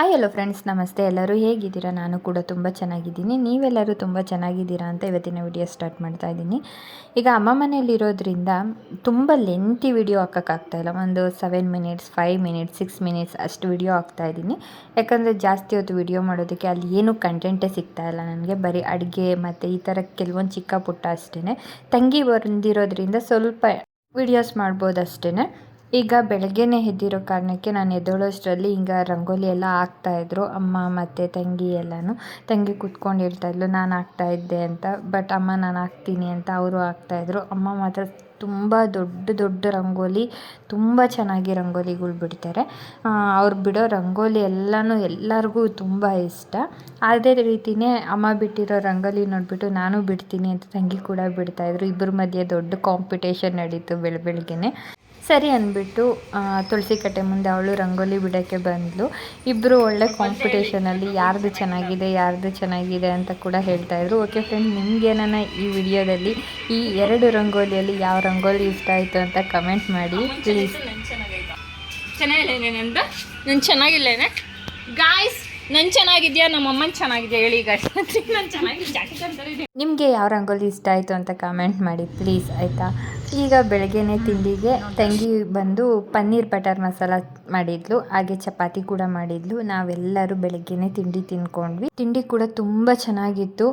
Hi hello friends ನಮಸ್ತೆ. ಎಲ್ಲರೂ ಹೇಗಿದ್ದೀರಾ? ನಾನು ಕೂಡ ತುಂಬ ಚೆನ್ನಾಗಿದ್ದೀನಿ. ನೀವೆಲ್ಲರೂ ತುಂಬ ಚೆನ್ನಾಗಿದ್ದೀರಾ ಅಂತ ಇವತ್ತಿನ ವಿಡಿಯೋ ಸ್ಟಾರ್ಟ್ ಮಾಡ್ತಾ ಇದ್ದೀನಿ. ಈಗ ಅಮ್ಮ ಮನೆಯಲ್ಲಿರೋದ್ರಿಂದ ತುಂಬ ಲೆಂತಿ ವಿಡಿಯೋ ಹಾಕೋಕ್ಕಾಗ್ತಾಯಿಲ್ಲ ಒಂದು seven minutes five minutes six minutes ಅಷ್ಟು ವಿಡಿಯೋ ಹಾಕ್ತಾ ಇದ್ದೀನಿ. ಯಾಕಂದರೆ ಜಾಸ್ತಿ ಹೊತ್ತು ವಿಡಿಯೋ ಮಾಡೋದಕ್ಕೆ ಅಲ್ಲಿ ಏನೂ ಕಂಟೆಂಟೇ ಸಿಗ್ತಾ ಇಲ್ಲ. ನನಗೆ ಬರೀ ಅಡುಗೆ ಮತ್ತು ಈ ಥರ ಕೆಲವೊಂದು ಚಿಕ್ಕ ಪುಟ್ಟ ಅಷ್ಟೇ ತಂಗಿ ಬಂದಿರೋದ್ರಿಂದ ಸ್ವಲ್ಪ ವಿಡಿಯೋಸ್ ಮಾಡ್ಬೋದು ಅಷ್ಟೇ ಈಗ ಬೆಳಗ್ಗೆನೆ ಎದ್ದಿರೋ ಕಾರಣಕ್ಕೆ ನಾನು ಎದ್ದೋಳೋಷ್ಟರಲ್ಲಿ ಹಿಂಗೆ ರಂಗೋಲಿ ಎಲ್ಲ ಹಾಕ್ತಾಯಿದ್ರು ಅಮ್ಮ ಮತ್ತು ತಂಗಿ ಎಲ್ಲನೂ. ತಂಗಿ ಕೂತ್ಕೊಂಡು ಹೇಳ್ತಾಯಿದ್ಲು ನಾನು ಇದ್ದೆ ಅಂತ. ಬಟ್ ಅಮ್ಮ ನಾನು ಹಾಕ್ತೀನಿ ಅಂತ ಅವರು ಹಾಕ್ತಾಯಿದ್ರು ಅಮ್ಮ ಮಾತ್ರ ತುಂಬ ದೊಡ್ಡ ದೊಡ್ಡ ರಂಗೋಲಿ, ತುಂಬ ಚೆನ್ನಾಗಿ ರಂಗೋಲಿಗಳು ಬಿಡ್ತಾರೆ. ಅವ್ರು ಬಿಡೋ ರಂಗೋಲಿ ಎಲ್ಲನೂ ಎಲ್ಲರಿಗೂ ತುಂಬ ಇಷ್ಟ. ಅದೇ ರೀತಿಯೇ ಅಮ್ಮ ಬಿಟ್ಟಿರೋ ರಂಗೋಲಿ ನೋಡಿಬಿಟ್ಟು ನಾನು ಬಿಡ್ತೀನಿ ಅಂತ ತಂಗಿ ಕೂಡ ಬಿಡ್ತಾಯಿದ್ರು ಇಬ್ಬರ ಮಧ್ಯೆ ದೊಡ್ಡ ಕಾಂಪಿಟೇಷನ್ ನಡೀತು ಬೆಳ, ಬೆಳಗ್ಗೆನೆ. ಸರಿ ಅಂದ್ಬಿಟ್ಟು ತುಳಸಿ ಕಟ್ಟೆ ಮುಂದೆ ಅವಳು ರಂಗೋಲಿ ಬಿಡೋಕ್ಕೆ ಬಂದಳು ಇಬ್ಬರು ಒಳ್ಳೆ ಕಾಂಪಿಟೇಷನಲ್ಲಿ ಯಾರ್ದು ಚೆನ್ನಾಗಿದೆ ಯಾರ್ದು ಚೆನ್ನಾಗಿದೆ ಅಂತ ಕೂಡ ಹೇಳ್ತಾಯಿದ್ರು ಓಕೆ ಫ್ರೆಂಡ್ ನಿಮಗೇನ ಈ ವಿಡಿಯೋದಲ್ಲಿ ಈ ಎರಡು ರಂಗೋಲಿಯಲ್ಲಿ ಯಾವ ರಂಗೋಲಿ ಇಷ್ಟ ಆಯಿತು ಅಂತ ಕಮೆಂಟ್ ಮಾಡಿ ಪ್ಲೀಸ್ ಚೆನ್ನಾಗಿದ್ದೇನೆ ಅಂತ ನಾನು ಚೆನ್ನಾಗಿಲ್ಲೇನೆ? ಗಾಯ್ಸ್ ನಾನು ಚೆನ್ನಾಗಿದ್ಯಾ? ನಮ್ಮ ಅಮ್ಮನ ಚೆನ್ನಾಗಿದ್ಯಾ? ಹೇಳಿ ಈಗ. ನಾನು ಚೆನ್ನಾಗಿ ನಿಮಗೆ ಯಾವ ರಂಗೋಲಿ ಇಷ್ಟ ಆಯಿತು ಅಂತ ಕಮೆಂಟ್ ಮಾಡಿ ಪ್ಲೀಸ್ ಆಯಿತಾ? ಈಗ ಬೆಳಗ್ಗೆನೆ ತಿಂಡಿಗೆ ತಂಗಿ ಬಂದು ಪನ್ನೀರ್ ಬಟರ್ ಮಸಾಲ ಮಾಡಿದ್ಲು, ಹಾಗೆ ಚಪಾತಿ ಕೂಡ ಮಾಡಿದ್ಲು. ನಾವೆಲ್ಲರೂ ಬೆಳಗ್ಗೆನೆ ತಿಂಡಿ ತಿನ್ಕೊಂಡ್ವಿ ತಿಂಡಿ ಕೂಡ ತುಂಬ ಚೆನ್ನಾಗಿತ್ತು.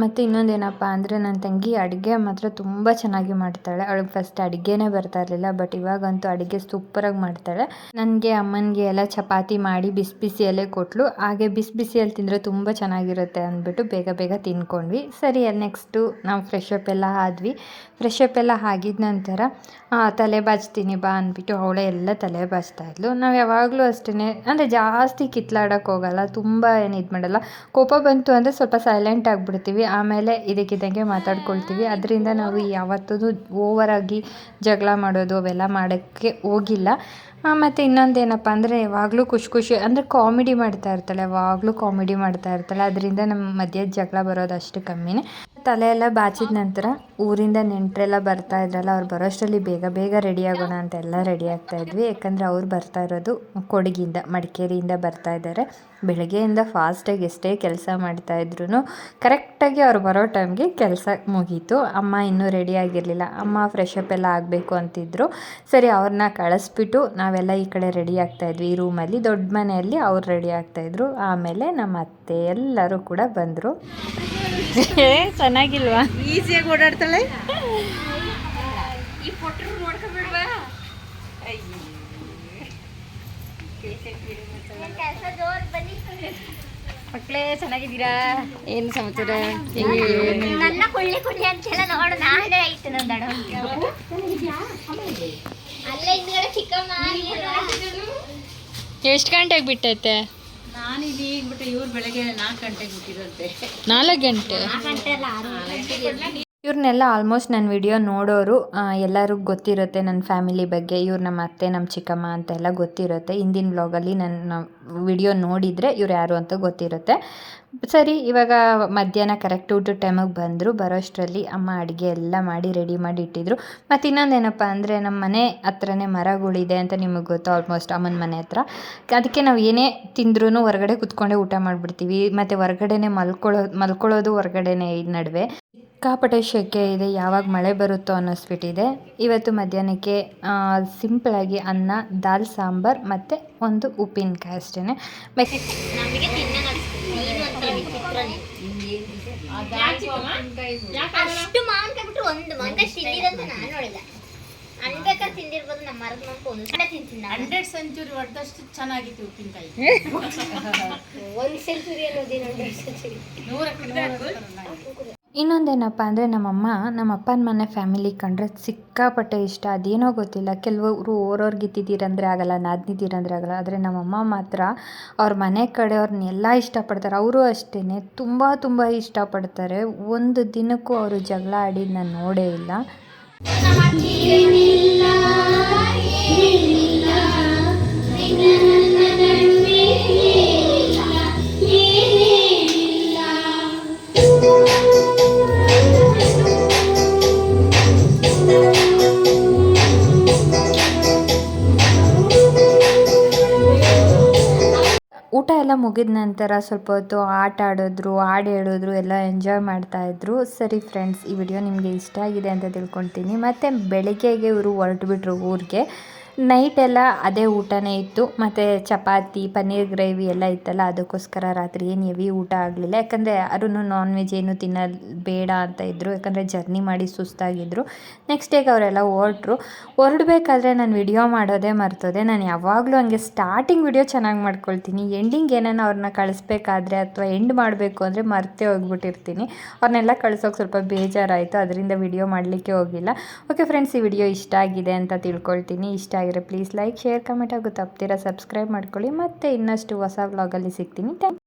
ಮತ್ತು ಇನ್ನೊಂದೇನಪ್ಪ ಅಂದರೆ ನನ್ನ ತಂಗಿ ಅಡುಗೆ ಮಾತ್ರ ತುಂಬ ಚೆನ್ನಾಗಿ ಮಾಡ್ತಾಳೆ. ಅವ್ಳಿಗೆ ಫಸ್ಟ್ ಅಡುಗೆನೇ ಬರ್ತಾ ಇರಲಿಲ್ಲ ಬಟ್ ಇವಾಗಂತೂ ಅಡುಗೆ ಸೂಪರಾಗಿ ಮಾಡ್ತಾಳೆ. ನನಗೆ, ಅಮ್ಮನಿಗೆ ಎಲ್ಲ ಚಪಾತಿ ಮಾಡಿ ಬಿಸಿ ಬಿಸಿಯಲ್ಲೇ ಕೊಟ್ಟಳು ಹಾಗೆ ಬಿಸಿ ಬಿಸಿಯಲ್ಲಿ ತಿಂದರೆ ತುಂಬ ಚೆನ್ನಾಗಿರುತ್ತೆ ಅಂದ್ಬಿಟ್ಟು ಬೇಗ ಬೇಗ ತಿನ್ಕೊಂಡ್ವಿ. ಸರಿ ನೆಕ್ಸ್ಟು ನಾವು ಫ್ರೆಶ್ ಅಪ್ ಎಲ್ಲ ಆದ್ವಿ. ಫ್ರೆಶ್ ಅಪ್ ಎಲ್ಲ ಆಗಿದ ನಂತರ ತಲೆ ಬಾಚ್ತೀನಿ ಬಾ ಅಂದ್ಬಿಟ್ಟು ಅವಳೇ ಎಲ್ಲ ತಲೆ ಬಾಚ್ತಾ ಇದ್ಲು. ನಾವು ಯಾವಾಗಲೂ ಅಷ್ಟೇ ಅಂದರೆ ಜಾಸ್ತಿ ಕಿತ್ಲಾಡೋಕ್ಕೋಗಲ್ಲ ತುಂಬ ಏನು ಇದು ಮಾಡಲ್ಲ. ಕೋಪ ಬಂತು ಅಂದರೆ ಸ್ವಲ್ಪ ಸೈಲೆಂಟ್ ಆಗಿಬಿಡ್ತೀವಿ. ಆಮೇಲೆ ಇದಕ್ಕಿದ್ದಂಗೆ ಮಾತಾಡ್ಕೊಳ್ತೀವಿ. ಅದರಿಂದ ನಾವು ಯಾವತ್ತೂ ಓವರಾಗಿ ಜಗಳ ಮಾಡೋದು ಅವೆಲ್ಲ ಮಾಡೋಕ್ಕೆ ಹೋಗಿಲ್ಲ. ಮತ್ತು ಇನ್ನೊಂದು ಏನಪ್ಪ ಅಂದರೆ ಯಾವಾಗಲೂ ಖುಷಿ ಖುಷಿ ಅಂದರೆ ಕಾಮಿಡಿ ಮಾಡ್ತಾ ಇರ್ತಾಳೆ, ಯಾವಾಗಲೂ ಕಾಮಿಡಿ ಮಾಡ್ತಾ ಇರ್ತಾಳೆ. ಅದರಿಂದ ನಮ್ಮ ಮಧ್ಯ ಜಗಳ ಬರೋದು ಅಷ್ಟು ಕಮ್ಮಿನೇ. ತಲೆ ಎಲ್ಲ ಬಾಚಿದ ನಂತರ ಊರಿಂದ ನೆಂಟರೆಲ್ಲ ಬರ್ತಾ ಇದ್ರಲ್ಲ, ಅವ್ರು ಬರೋಷ್ಟರಲ್ಲಿ ಬೇಗ ಬೇಗ ರೆಡಿ ಆಗೋಣ ಅಂತ ಎಲ್ಲ ರೆಡಿ ಆಗ್ತಾ ಇದ್ವಿ. ಯಾಕಂದರೆ ಅವ್ರು ಬರ್ತಾ ಇರೋದು ಕೊಡಗಿಂದ, ಮಡಿಕೇರಿಯಿಂದ ಬರ್ತಾ ಇದ್ದಾರೆ. ಬೆಳಗ್ಗೆಯಿಂದ ಫಾಸ್ಟಾಗಿ ಎಷ್ಟೇ ಕೆಲಸ ಮಾಡ್ತಾಯಿದ್ರು ಕರೆಕ್ಟಾಗಿ ಅವ್ರು ಬರೋ ಟೈಮ್ಗೆ ಕೆಲಸ ಮುಗೀತು. ಅಮ್ಮ ಇನ್ನೂ ರೆಡಿ ಆಗಿರಲಿಲ್ಲ. ಅಮ್ಮ ಫ್ರೆಶ್ ಅಪ್ ಎಲ್ಲ ಆಗಬೇಕು ಅಂತಿದ್ರು. ಸರಿ ಅವ್ರನ್ನ ಕಳಿಸ್ಬಿಟ್ಟು ನಾವೆಲ್ಲ ಈ ಕಡೆ ರೆಡಿ ಆಗ್ತಾಯಿದ್ವಿ ಈ ರೂಮಲ್ಲಿ ದೊಡ್ಡ ಮನೆಯಲ್ಲಿ ಅವ್ರು ರೆಡಿ ಆಗ್ತಾಯಿದ್ರು ಆಮೇಲೆ ನಮ್ಮ ಅತ್ತೆ ಎಲ್ಲರೂ ಕೂಡ ಬಂದರು. ಚೆನ್ನಾಗಿಲ್ವಾ? ಈಸಿಯಾಗಿ ಓಡಾಡ್ತಾಳೆ? ಮಕ್ಕಳೇ ಚೆನ್ನಾಗಿದ್ದೀರಾ? ಏನು ಸಮಾಚಾರ? ನನ್ನ ಕೊಳ್ಳಿ ಕೊಳ್ಳಿ ಅಂತೆಲ್ಲ ನೋಡೋಣ ಅಲ್ಲೇ ಎಷ್ಟು ಗಂಟೆಗೆ ಬಿಟ್ಟೈತೆ? ನಾನು ಈಗ ಬಿಟ್ಟು ಇವ್ರು ಬೆಳಗ್ಗೆ ನಾಲ್ಕು ಗಂಟೆಗೆ ಬಿಟ್ಟಿರಂತೆ ನಾಲ್ಕು ಗಂಟೆ? ಇವ್ರನ್ನೆಲ್ಲ ಆಲ್ಮೋಸ್ಟ್ ನನ್ನ ವಿಡಿಯೋ ನೋಡೋರು ಎಲ್ಲರಿಗೂ ಗೊತ್ತಿರುತ್ತೆ ನನ್ನ ಫ್ಯಾಮಿಲಿ ಬಗ್ಗೆ, ಇವ್ರು ನಮ್ಮ ಅತ್ತೆ ನಮ್ಮ ಚಿಕ್ಕಮ್ಮ ಅಂತೆಲ್ಲ ಗೊತ್ತಿರುತ್ತೆ. ಹಿಂದಿನ ಬ್ಲಾಗಲ್ಲಿ ನನ್ನ ವಿಡಿಯೋ ನೋಡಿದರೆ ಇವ್ರು ಯಾರು ಅಂತ ಗೊತ್ತಿರುತ್ತೆ. ಸರಿ, ಇವಾಗ ಮಧ್ಯಾಹ್ನ ಕರೆಕ್ಟ್ ಊಟದ ಟೈಮಿಗೆ ಬಂದರು, ಬರೋಷ್ಟರಲ್ಲಿ ಅಮ್ಮ ಅಡುಗೆ ಎಲ್ಲ ಮಾಡಿ ರೆಡಿ ಮಾಡಿ ಇಟ್ಟಿದ್ರು. ಮತ್ತು ಇನ್ನೊಂದೇನಪ್ಪ ಅಂದರೆ ನಮ್ಮ ಮನೆ ಹತ್ರನೇ ಮರಗಳಿದೆ ಅಂತ ನಿಮಗೆ ಗೊತ್ತು ಆಲ್ಮೋಸ್ಟ್ ಅಮ್ಮನ ಮನೆ ಹತ್ರ. ಅದಕ್ಕೆ ನಾವು ಏನೇ ತಿಂದ್ರೂ ಹೊರಗಡೆ ಕೂತ್ಕೊಂಡೆ ಊಟ ಮಾಡಿಬಿಡ್ತೀವಿ. ಮತ್ತು ಹೊರಗಡೆನೆ ಮಲ್ಕೊಳ್ಳೋ ಮಲ್ಕೊಳ್ಳೋದು ಹೊರಗಡೆನೆ ನಡುವೆ. ಸಿಕ್ಕಾಪಟ್ಟೆ ಶೆಕೆ ಇದೆ ಯಾವಾಗ ಮಳೆ ಬರುತ್ತೋ ಅನ್ನಿಸ್ಬಿಟ್ಟಿದೆ. ಇವತ್ತು ಮಧ್ಯಾಹ್ನಕ್ಕೆ ಸಿಂಪಲಾಗಿ ಅನ್ನ ದಾಲ್ ಸಾಂಬಾರ್ ಮತ್ತು ಒಂದು ಉಪ್ಪಿನಕಾಯಿ ಅಷ್ಟೇ. ಹಂಡ್ರೆಡ್ ಸೆಂಚುರಿ ಹೊಡೆದಷ್ಟು ಚೆನ್ನಾಗಿತ್ತು ಉಪ್ಪಿನಕಾಯಿ. ಒಂದು ಸೆಂಚುರಿ ಅನ್ನೋದೇನು ಹಂಡ್ರೆಡ್ ಸೆಂಚುರಿ. ನೂರಕ್ಕೆ ಇನ್ನೊಂದೇನಪ್ಪ ಅಂದರೆ ನಮ್ಮಮ್ಮ ನಮ್ಮ ಅಪ್ಪನ ಮನೆ ಫ್ಯಾಮಿಲಿ ಕಂಡ್ರೆ ಸಿಕ್ಕಾಪಟ್ಟೆ ಇಷ್ಟ. ಅದೇನೋ ಗೊತ್ತಿಲ್ಲ. ಕೆಲವರು ಓರೋರ್ಗಿತ್ತಿದ್ದೀರಂದರೆ ಆಗಲ್ಲ, ನಾದ್ನಿದ್ದೀರಂದರೆ ಆಗಲ್ಲ. ಆದರೆ ನಮ್ಮಮ್ಮ ಮಾತ್ರ ಅವ್ರ ಮನೆ ಕಡೆಯವ್ರನ್ನೆಲ್ಲ ಇಷ್ಟಪಡ್ತಾರೆ. ಅವರು ಅಷ್ಟೇ ತುಂಬ ತುಂಬ ಇಷ್ಟಪಡ್ತಾರೆ. ಒಂದು ದಿನಕ್ಕೂ ಅವರು ಜಗಳ ಆಡಿದ್ದು ನಾನು ನೋಡೇ ಇಲ್ಲ. ಎಲ್ಲ ಮುಗಿದ ನಂತರ ಸ್ವಲ್ಪ ಹೊತ್ತು ಆಟ ಆಡಿದ್ರು, ಹಾಡು ಹೇಳಿದ್ರು, ಎಲ್ಲ ಎಂಜಾಯ್ ಮಾಡ್ತಾಯಿದ್ರು ಸರಿ ಫ್ರೆಂಡ್ಸ್ ಈ ವಿಡಿಯೋ ನಿಮಗೆ ಇಷ್ಟ ಆಗಿದೆ ಅಂತ ತಿಳ್ಕೊತೀನಿ. ಮತ್ತು ಬೆಳಗ್ಗೆಗೆ ಇವರು ಹೊರಟುಬಿಟ್ರು ಊರಿಗೆ. ನೈಟ್ ಎಲ್ಲ ಅದೇ ಊಟನೇ ಇತ್ತು. ಮತ್ತು ಚಪಾತಿ, ಪನ್ನೀರ್ ಗ್ರೇವಿ ಎಲ್ಲ ಇತ್ತಲ್ಲ, ಅದಕ್ಕೋಸ್ಕರ ರಾತ್ರಿ ಏನು ಹೆವಿ ಊಟ ಆಗಲಿಲ್ಲ. ಯಾಕಂದರೆ ಯಾರೂ ನಾನ್ ವೆಜ್ ಏನು ತಿನ್ನೋದು ಬೇಡ ಅಂತ ಇದ್ದರು ಯಾಕಂದರೆ ಜರ್ನಿ ಮಾಡಿ ಸುಸ್ತಾಗಿದ್ದರು ನೆಕ್ಸ್ಟ್ ಡೇಗೆ ಅವರೆಲ್ಲ ಹೊರಟ್ರು. ಹೊರಡಬೇಕಾದ್ರೆ ನಾನು ವಿಡಿಯೋ ಮಾಡೋದೇ ಮರ್ತೋದೆ. ನಾನು ಯಾವಾಗಲೂ ಹಂಗೆ ಸ್ಟಾರ್ಟಿಂಗ್ ವಿಡಿಯೋ ಚೆನ್ನಾಗಿ ಮಾಡ್ಕೊಳ್ತೀನಿ. ಎಂಡಿಂಗ್ ಏನಾನ ಅವ್ರನ್ನ ಕಳಿಸ್ಬೇಕಾದ್ರೆ ಅಥವಾ ಎಂಡ್ ಮಾಡಬೇಕು ಅಂದರೆ ಮರ್ತೇ ಹೋಗ್ಬಿಟ್ಟಿರ್ತೀನಿ. ಅವ್ರನ್ನೆಲ್ಲ ಕಳ್ಸೋಕೆ ಸ್ವಲ್ಪ ಬೇಜಾರಾಯಿತು. ಅದರಿಂದ ವಿಡಿಯೋ ಮಾಡಲಿಕ್ಕೆ ಹೋಗಿಲ್ಲ. ಓಕೆ ಫ್ರೆಂಡ್ಸ್ ಈ ವಿಡಿಯೋ ಇಷ್ಟ ಆಗಿದೆ ಅಂತ ತಿಳ್ಕೊಳ್ತೀನಿ. ಇಷ್ಟ ಆಗಿರೋ ಪ್ಲೀಸ್ ಲೈಕ್ ಶೇರ್ ಕಮೆಂಟ್ ಹಾಗೂ ತಪ್ಪದಿರ ಸಬ್ಸ್ಕ್ರೈಬ್ ಮಾಡ್ಕೊಳ್ಳಿ. ಮತ್ತು ಇನ್ನಷ್ಟು ಹೊಸ ವ್ಲಾಗಲ್ಲಿ ಸಿಗ್ತೀನಿ. ಥ್ಯಾಂಕ್